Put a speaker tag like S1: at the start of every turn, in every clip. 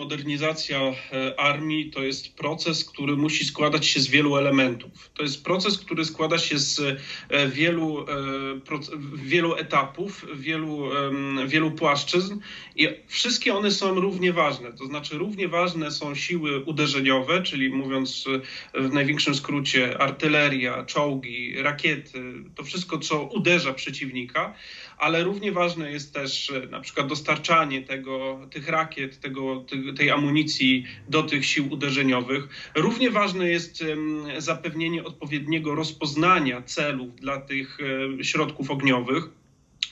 S1: modernizacja e, armii to jest proces, który musi składać się z wielu elementów. To jest proces, który składa się z e, wielu, e, wielu etapów, wielu, wielu płaszczyzn i wszystkie one są równie ważne. To znaczy, równie ważne są siły uderzeniowe, czyli mówiąc w największym skrócie, artyleria, czołgi, rakiety, to wszystko, co uderza przeciwnika, ale równie ważne jest też na przykład dostarczanie tego, tych rakiet, tego, tej amunicji do tych sił uderzeniowych. Równie ważne jest zapewnienie odpowiedniego rozpoznania celów dla tych e, środków ogniowych.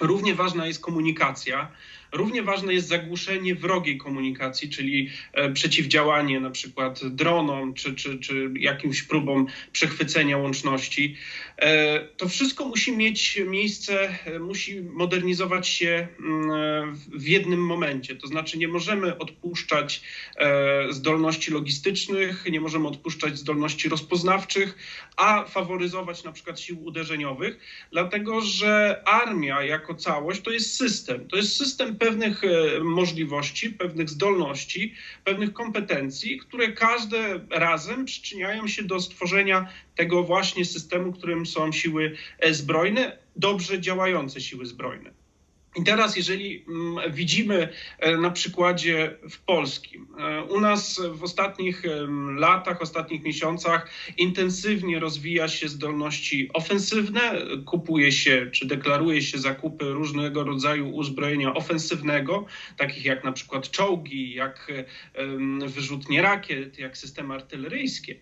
S1: Równie ważna jest komunikacja. Równie ważne jest zagłuszenie wrogiej komunikacji, czyli e, przeciwdziałanie na przykład dronom czy, czy, czy jakimś próbom przechwycenia łączności. E, to wszystko musi mieć miejsce, e, musi modernizować się mm, w jednym momencie. To znaczy nie możemy odpuszczać zdolności logistycznych, nie możemy odpuszczać zdolności rozpoznawczych, a faworyzować na przykład sił uderzeniowych, dlatego że armia jako całość to jest system. To jest system pewnych e, możliwości, pewnych zdolności, pewnych kompetencji, które każde razem przyczyniają się do stworzenia tego właśnie systemu, którym są siły e, zbrojne, dobrze działające siły zbrojne. I teraz, jeżeli mm, widzimy e, na przykładzie w polskim, e, u nas w ostatnich latach, ostatnich miesiącach intensywnie rozwija się zdolności ofensywne, kupuje się czy deklaruje się zakupy różnego rodzaju uzbrojenia ofensywnego, takich jak na przykład czołgi, jak wyrzutnie rakiet, jak systemy artyleryjskie.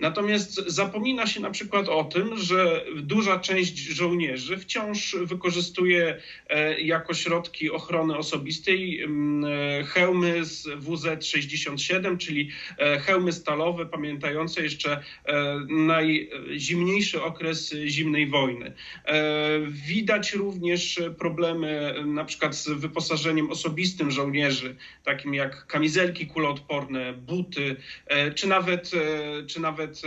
S1: Natomiast zapomina się na przykład o tym, że duża część żołnierzy wciąż wykorzystuje jak jako środki ochrony osobistej mm, e, hełmy z WZ-67, czyli e, hełmy stalowe, pamiętające jeszcze e, najzimniejszy okres zimnej wojny. Widać również problemy na przykład z wyposażeniem osobistym żołnierzy, takim jak kamizelki kuloodporne, buty, czy nawet, czy nawet,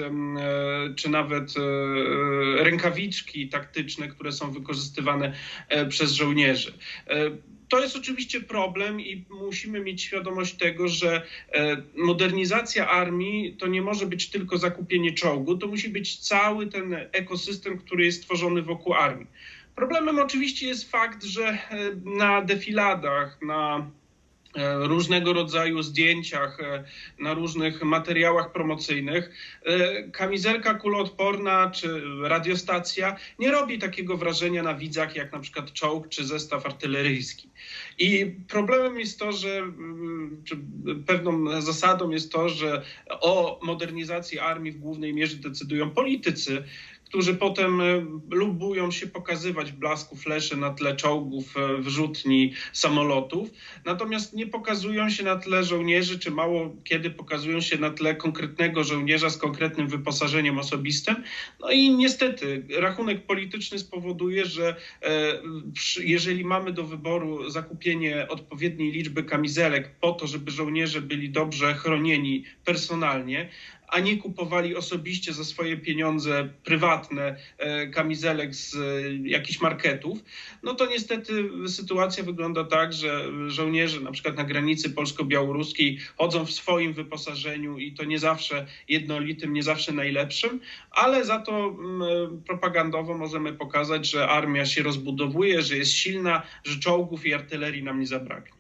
S1: czy nawet rękawiczki taktyczne, które są wykorzystywane przez żołnierzy. E, to jest oczywiście problem i musimy mieć świadomość tego, że e, modernizacja armii to nie może być tylko zakupienie czołgu, to musi być cały ten ekosystem, który jest tworzony wokół armii. Problemem oczywiście jest fakt, że e, na defiladach, na różnego rodzaju zdjęciach, e, na różnych materiałach promocyjnych, e, kamizelka kuloodporna czy radiostacja nie robi takiego wrażenia na widzach jak na przykład czołg czy zestaw artyleryjski. I problemem jest to, że mm, pewną zasadą jest to, że o modernizacji armii w głównej mierze decydują politycy, którzy potem e, lubują się pokazywać w blasku fleszy na tle czołgów, e, wrzutni, samolotów, natomiast nie pokazują się na tle żołnierzy, czy mało kiedy pokazują się na tle konkretnego żołnierza z konkretnym wyposażeniem osobistym. No i niestety rachunek polityczny spowoduje, że e, jeżeli mamy do wyboru zakupienie odpowiedniej liczby kamizelek po to, żeby żołnierze byli dobrze chronieni personalnie, a nie kupowali osobiście za swoje pieniądze prywatne e, kamizelek z e, jakichś marketów, no to niestety sytuacja wygląda tak, że żołnierze na przykład na granicy polsko-białoruskiej chodzą w swoim wyposażeniu i to nie zawsze jednolitym, nie zawsze najlepszym, ale za to mm, propagandowo możemy pokazać, że armia się rozbudowuje, że jest silna, że czołgów i artylerii nam nie zabraknie.